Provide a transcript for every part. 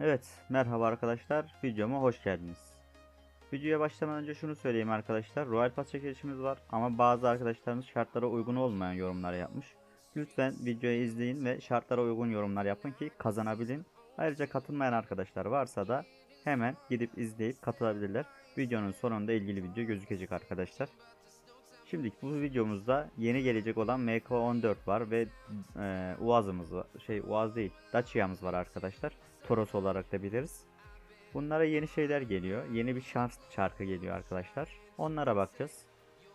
Evet, merhaba arkadaşlar. Videoma hoş geldiniz. Videoya başlamadan önce şunu söyleyeyim arkadaşlar. Royal Pass çekilişimiz var ama bazı arkadaşlarımız şartlara uygun olmayan yorumlar yapmış. Lütfen videoyu izleyin ve şartlara uygun yorumlar yapın ki kazanabilin. Ayrıca katılmayan arkadaşlar varsa da hemen gidip izleyip katılabilirler. Videonun sonunda ilgili video gözükecek arkadaşlar. Şimdi bu videomuzda yeni gelecek olan MK14 var ve e, Uaz'ımız var. Şey Uaz değil, Dacia'mız var arkadaşlar. Toros olarak da biliriz. Bunlara yeni şeyler geliyor. Yeni bir şans çarkı geliyor arkadaşlar. Onlara bakacağız.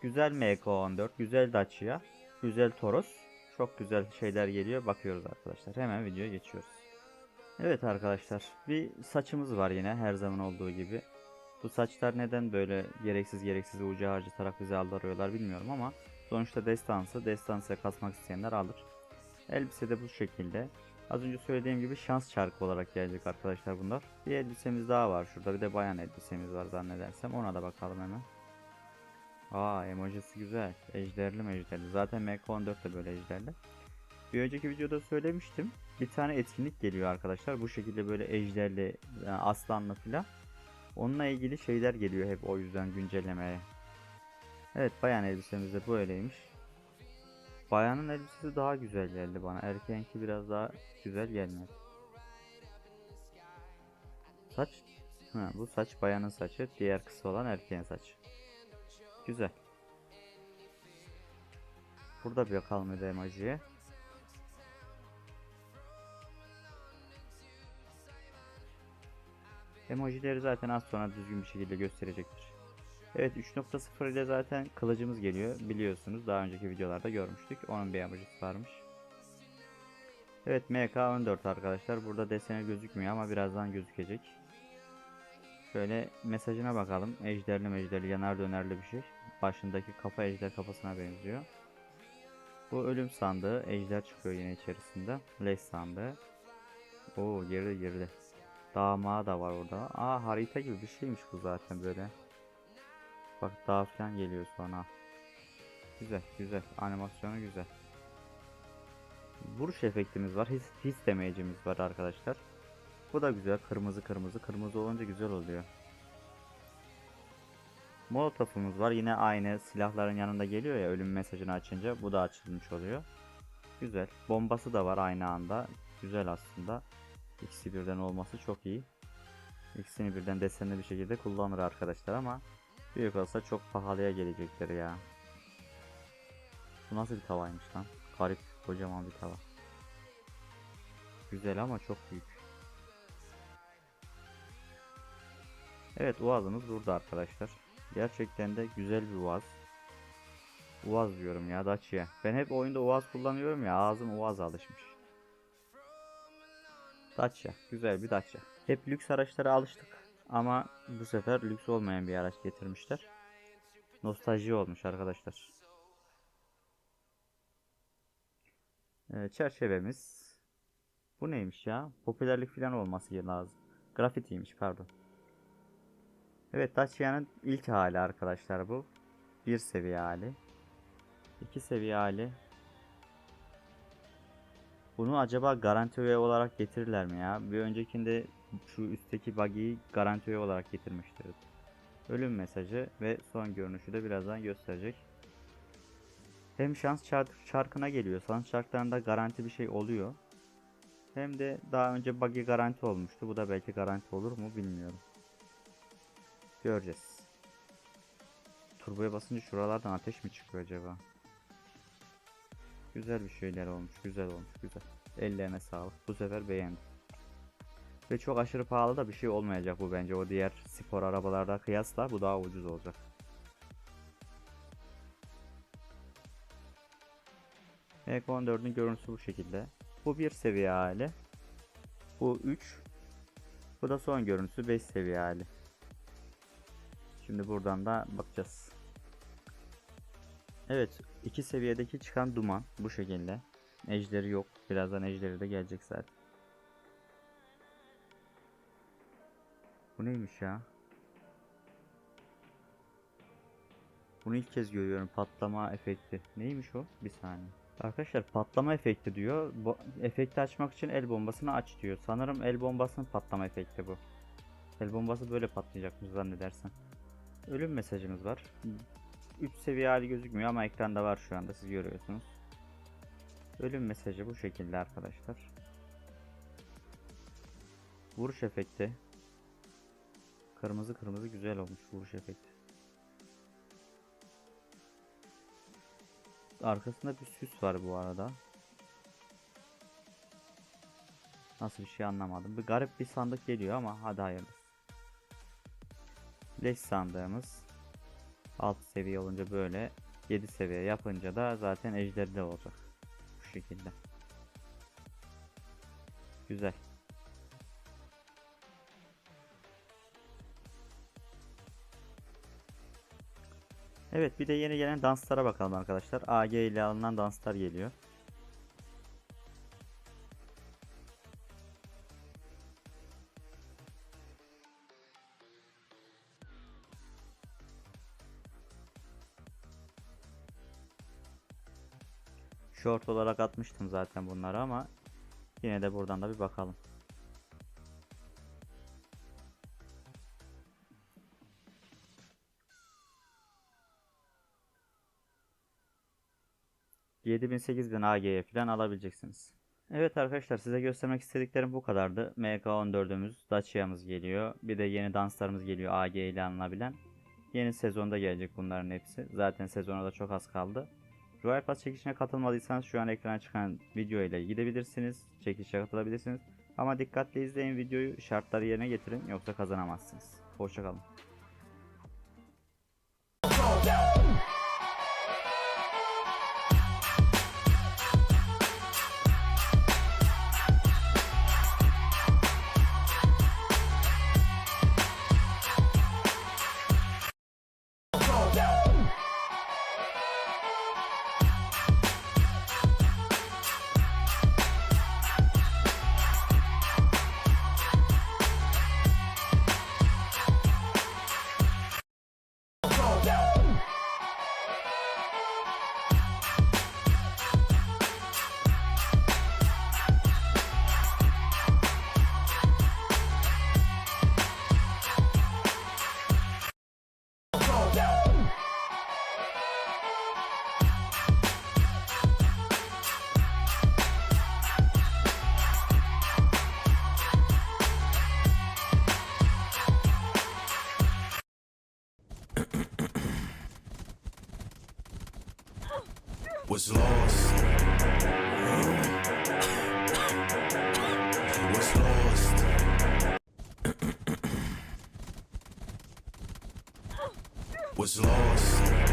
Güzel MK14, güzel Dacia, güzel Toros. Çok güzel şeyler geliyor. Bakıyoruz arkadaşlar. Hemen videoya geçiyoruz. Evet arkadaşlar. Bir saçımız var yine her zaman olduğu gibi. Bu saçlar neden böyle gereksiz gereksiz ucu harcatarak bizi aldırıyorlar bilmiyorum ama sonuçta destansı, destansı kasmak isteyenler alır. Elbise de bu şekilde. Az önce söylediğim gibi şans çarkı olarak gelecek arkadaşlar bunlar. Bir elbisemiz daha var şurada. Bir de bayan elbisemiz var zannedersem. Ona da bakalım hemen. Aa emojisi güzel. Ejderli mejderli. Zaten MK14 de böyle ejderli. Bir önceki videoda söylemiştim. Bir tane etkinlik geliyor arkadaşlar. Bu şekilde böyle ejderli, yani aslanlı filan. Onunla ilgili şeyler geliyor hep o yüzden güncellemeye. Evet bayan elbisemiz de böyleymiş. Bayanın elbisesi daha güzel geldi bana. Erkeğinki biraz daha güzel gelmedi. Saç. Ha, bu saç bayanın saçı. Diğer kısa olan erkeğin saçı. Güzel. Burada bir bakalım emojiye. Emojileri zaten az sonra düzgün bir şekilde gösterecektir. Evet 3.0 ile zaten kılıcımız geliyor. Biliyorsunuz daha önceki videolarda görmüştük. Onun bir emojisi varmış. Evet MK14 arkadaşlar. Burada deseni gözükmüyor ama birazdan gözükecek. Şöyle mesajına bakalım. Ejderli mejderli yanar dönerli bir şey. Başındaki kafa ejder kafasına benziyor. Bu ölüm sandığı. Ejder çıkıyor yine içerisinde. Leş sandığı. Oo girdi girdi. Damağı da var orada. Aa harita gibi bir şeymiş bu zaten böyle. Bak dağ falan geliyor sonra. Güzel güzel. Animasyonu güzel. Vuruş efektimiz var. His, his damage'imiz var arkadaşlar. Bu da güzel. Kırmızı kırmızı. Kırmızı olunca güzel oluyor. Molotofumuz var. Yine aynı silahların yanında geliyor ya ölüm mesajını açınca. Bu da açılmış oluyor. Güzel. Bombası da var aynı anda. Güzel aslında. İkisi birden olması çok iyi. İkisini birden desenli bir şekilde kullanır arkadaşlar ama büyük olsa çok pahalıya gelecektir ya. Bu nasıl bir tavaymış lan? Garip kocaman bir tava. Güzel ama çok büyük. Evet Uaz'ımız burada arkadaşlar. Gerçekten de güzel bir Uaz. Uaz diyorum ya Dacia. Ben hep oyunda Uaz kullanıyorum ya ağzım Uaz'a alışmış. Dacia. Güzel bir Dacia. Hep lüks araçlara alıştık. Ama bu sefer lüks olmayan bir araç getirmişler. Nostalji olmuş arkadaşlar. Ee, çerçevemiz. Bu neymiş ya? Popülerlik falan olması lazım. Grafitiymiş pardon. Evet Dacia'nın ilk hali arkadaşlar bu. Bir seviye hali. iki seviye hali. Bunu acaba garanti üye olarak getirirler mi ya? Bir öncekinde şu üstteki buggy'yi garanti üye olarak getirmiştir. Ölüm mesajı ve son görünüşü de birazdan gösterecek. Hem şans çark- çarkına geliyor. Şans çarklarında garanti bir şey oluyor. Hem de daha önce buggy garanti olmuştu. Bu da belki garanti olur mu bilmiyorum. Göreceğiz. Turboya basınca şuralardan ateş mi çıkıyor acaba? Güzel bir şeyler olmuş. Güzel olmuş. Güzel. Ellerine sağlık. Bu sefer beğendim. Ve çok aşırı pahalı da bir şey olmayacak bu bence. O diğer spor arabalarda kıyasla bu daha ucuz olacak. MK14'ün görüntüsü bu şekilde. Bu bir seviye hali. Bu 3. Bu da son görüntüsü 5 seviye hali. Şimdi buradan da bakacağız. Evet, iki seviyedeki çıkan duman bu şekilde. Ejderi yok. Birazdan ejderi de gelecek zaten. Bu neymiş ya? Bunu ilk kez görüyorum. Patlama efekti. Neymiş o? Bir saniye. Arkadaşlar patlama efekti diyor. Bu efekti açmak için el bombasını aç diyor. Sanırım el bombasının patlama efekti bu. El bombası böyle patlayacakmış zannedersem. Ölüm mesajımız var. 3 seviye hali gözükmüyor ama ekranda var şu anda siz görüyorsunuz. Ölüm mesajı bu şekilde arkadaşlar. Vuruş efekti. Kırmızı kırmızı güzel olmuş vuruş efekti. Arkasında bir süs var bu arada. Nasıl bir şey anlamadım. Bir garip bir sandık geliyor ama hadi hayırlısı. Leş sandığımız. Alt seviye olunca böyle 7 seviye yapınca da zaten ejderde olacak. Bu şekilde. Güzel. Evet bir de yeni gelen danslara bakalım arkadaşlar. AG ile alınan danslar geliyor. Short olarak atmıştım zaten bunları ama yine de buradan da bir bakalım. bin 8000 AG'ye falan alabileceksiniz. Evet arkadaşlar size göstermek istediklerim bu kadardı. MK14'ümüz, Dacia'mız geliyor. Bir de yeni danslarımız geliyor AG ile alınabilen. Yeni sezonda gelecek bunların hepsi. Zaten sezona da çok az kaldı. Royal Pass çekişine katılmadıysanız şu an ekrana çıkan video ile gidebilirsiniz. Çekilişe katılabilirsiniz. Ama dikkatli izleyin videoyu şartları yerine getirin yoksa kazanamazsınız. Hoşçakalın. Was lost? Was lost? Was lost?